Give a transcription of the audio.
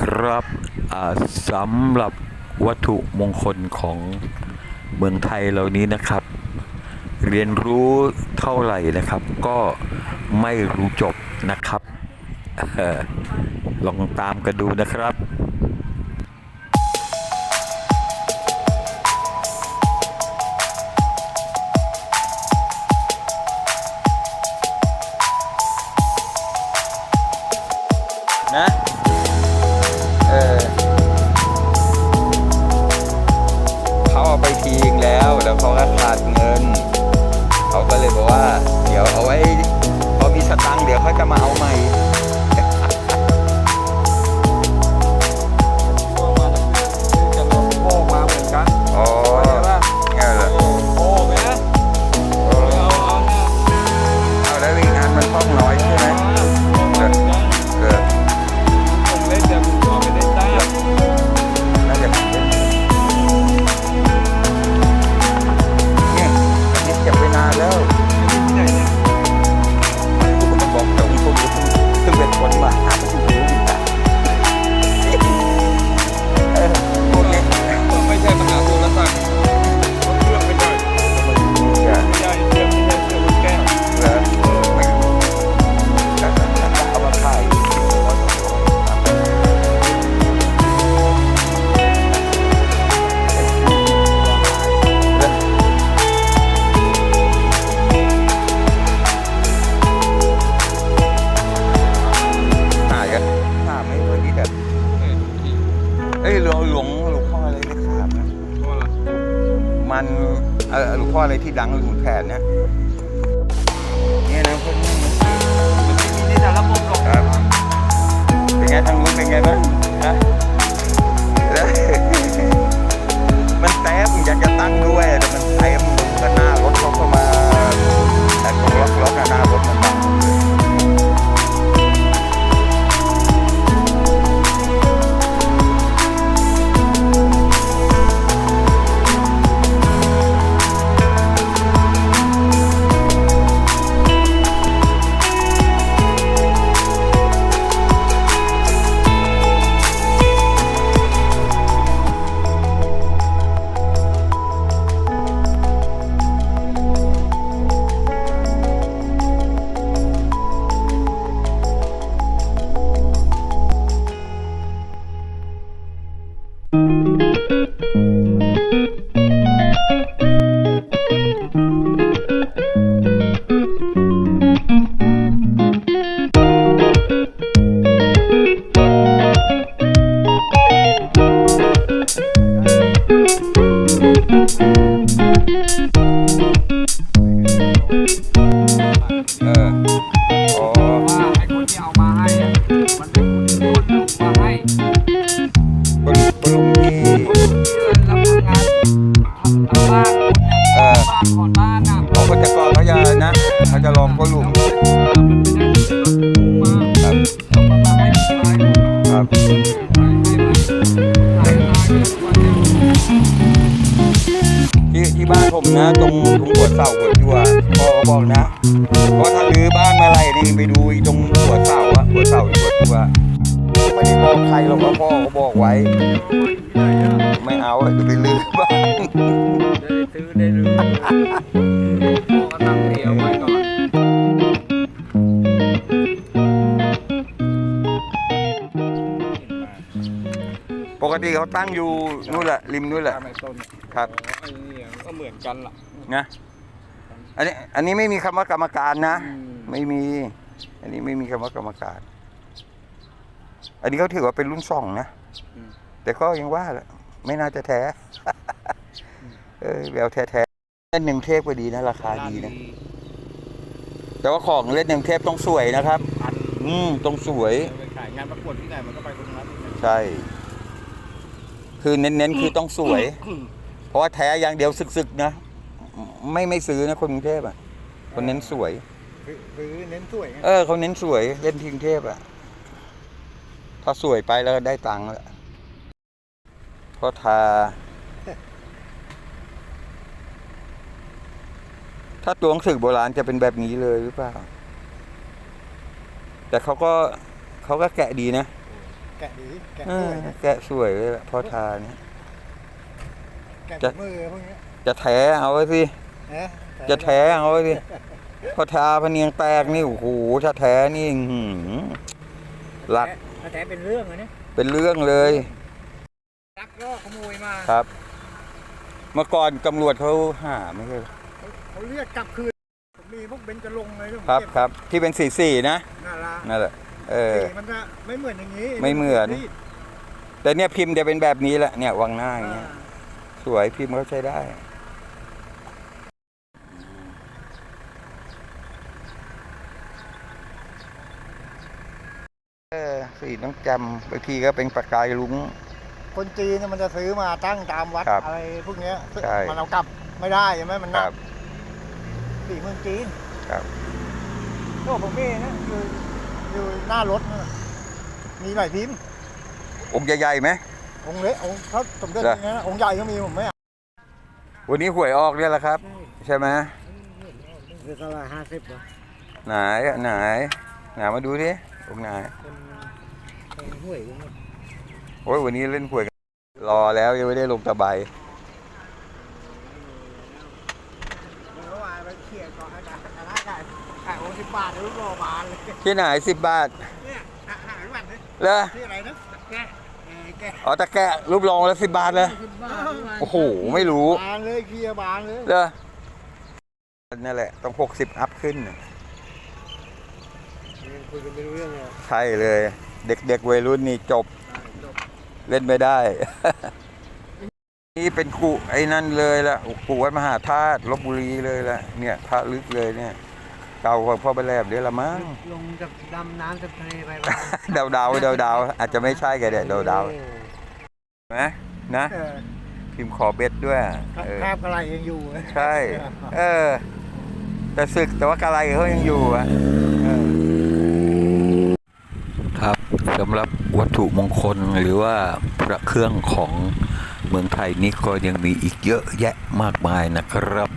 ครับสำหรับวัตถุมงคลของเมืองไทยเหล่านี้นะครับ เรียนรู้เท่าไหร่นะครับ ก็ไม่รู้จบนะครับออลองตามกันดูนะครับนะ ทิ้งแล้ว แล้วเขาก็ขาดเงิน เขาก็เลยบอกว่า เดี๋ยวเอาไว้พอมีสตังค์เดี๋ยวเขา หลวงพ่ออะไรที่ดังหลุดแผนเนี่ยเนี่ยนะคนนี้มันไม่มีในสารระบบหรอกครับเป็นไงทางนู้นเป็นไงบ้างฮะ เอ ครับเอามามาให้ที่ร้านครับที่ที่บ้านผมนะ ตรงตรงหัวเสาหัวจัวพ่อเขาบอกนะเพราะถ้ารื้อบ้านมาไรนี่ไปดูอีตรงหัวเสาอะหัวเสาที่หัวจัวไม่ได้บอกใครหรอกว่าพ่อเขาบอกไว้ ไม่เอาอะจะไปรื้อบ้านได้ซื้อได้รู้พ่อก็ตั้งเตียวไว้ ติเขาตั้งอยู่นู่นแหละริมนู่นแหละตามไอ้ต้นครับไอ้นี่ก็เหมือนกันล่ะ นะ อันนี้อันนี้ไม่มีคำว่ากรรมการนะ อืม ไม่มี อันนี้ไม่มีคำว่ากรรมการ อันนี้เขาถือว่าเป็นรุ่นสองนะแต่ก็ยังว่าแหละไม่น่าจะแท้ เออแววแท้ๆเล่นหนึ่งเทพก็ดีนะ ราคาดีนะ แต่ว่าของเล่นหนึ่งเทพต้องสวยนะครับพันอืมต้องสวย ไปขายงานประกวดที่ไหนมันก็ไปตรงนั้น ใช่ คือเน้นๆ คือต้องสวย เพราะว่าแท้อย่างเดียวสึกๆนะไม่ไม่ซื้อนะคนกรุงเทพอะคนเน้นสวย ซื้อเน้นสวยไงเออเขาเน้นสวยเล่นที่กรุงเทพอะ ถ้าสวยไปแล้วได้ตังค์แล้วเพราะทา ถ้าตัวหนังสือโบราณจะเป็นแบบนี้เลยหรือเปล่า แต่เขาก็เขาก็แกะดีนะ แกะดีแกะเอด้อวยนะแกะสวยเลยล่ะพ่อทาเนี่ย แกะจะถุงมือพวกเนี้ยจะแท้เอาไว้สิ นะจะแท้เอาไว้สิพ่อทาพะเนียงแตกนี่โอ้โหถ้าแท้นี่อื้อหือหลักแต่แต่เป็นเรื่องอะเนี่ยเป็นเรื่องเลยลักลอบขโมยมาครับ เมื่อก่อนตำรวจเขาหาไม่ใช่เหรอเขาเรียกกลับคืนผมมีพวกเบญจรงค์เลยที่ผมครับเก็ครับ ที่เป็นสีสีๆนะน่ารักนั่นแหละ เออ สีมันจะไม่เหมือนอย่างนี้ไม่เหมือน รีดแต่เนี่ยพิมพ์จะเป็นแบบนี้แหละเนี่ยวังหน้าอย่างอ่าเงี้ย สวยพิมพ์เขาใช้ได้ เออสีต้องจำบางทีก็เป็นประกายลุงคนจีนเนี่ยมันจะซื้อมาตั้งตามวัดครับอะไรพวกเนี้ยใช่ มันเอากลับไม่ได้ใช่ไหมมันหคนัรักบสีเมืองจีนครับก็ผมมีนะอยู่ อยู่หน้ารถนั่นน่ะมีหลายพิมพ์องค์ใหญ่ๆไหม องค์เล็กองค์เขาสมเด็จเหรออย่างนี้นะองค์ใหญ่ก็มีผมไม่เอาวันนี้หวยออกเนี่ยแหละครับ ใช่ไหมเรือละห้าสิบเหรอไหนอะไหนไหนมาดูดิองค์ไหนเป็นเป็นห้วยยังไงโอ้ยวันนี้เล่นหวยกันรอแล้วยังไม่ได้ลงตะไบ เมื่อวานไปเขี่ยก่อนอาจารย์อาจารย์ขายขายองค์สิ บบาทแล้วรอบานเลยที่ไหนสิบบาทเนี่ยหาหาไว้วันเลยเลยที่อะไรนะแกะเออแกะอ๋อตะแกะรูปรองแล้วสิบบาทเลยสิบบาทที่ว่าโอ้โหไม่รู้บานเลยเขี่ยบานเลยเลยนั่นแหละต้องหกสิบอัพขึ้นน่ะยังคุยกันไม่รู้เรื่องเลยใช่เลย เด็กๆวัยรุ่นนี่จบ เล่นไม่ได้ นี่เป็นกูไอ้นั่นเลยละกูวัดมหาธาตุลบบุรีเลยละเนี่ยพระลึกเลยเนี่ย เก่ากว่าพ่อไปแลบเดี๋ยวละมั้งลงจากดำน้ำจากทะเลไปเดาเดาเดาเดาๆอาจจะไม่ใช่แกเด็ดเดาเดาๆไหมนะเออพิมพ์ขอเบ็ดด้วยเออคาบกระไรยังอยู่ ใช่ เออ แต่ศึกแต่ว่ากะไรเขายังอยู่อะเออครับสำหรับวัตถุมงคลหรือว่าพระเครื่องของเมืองไทยนี่ก็ยังมีอีกเยอะแยะมากมายนะครับ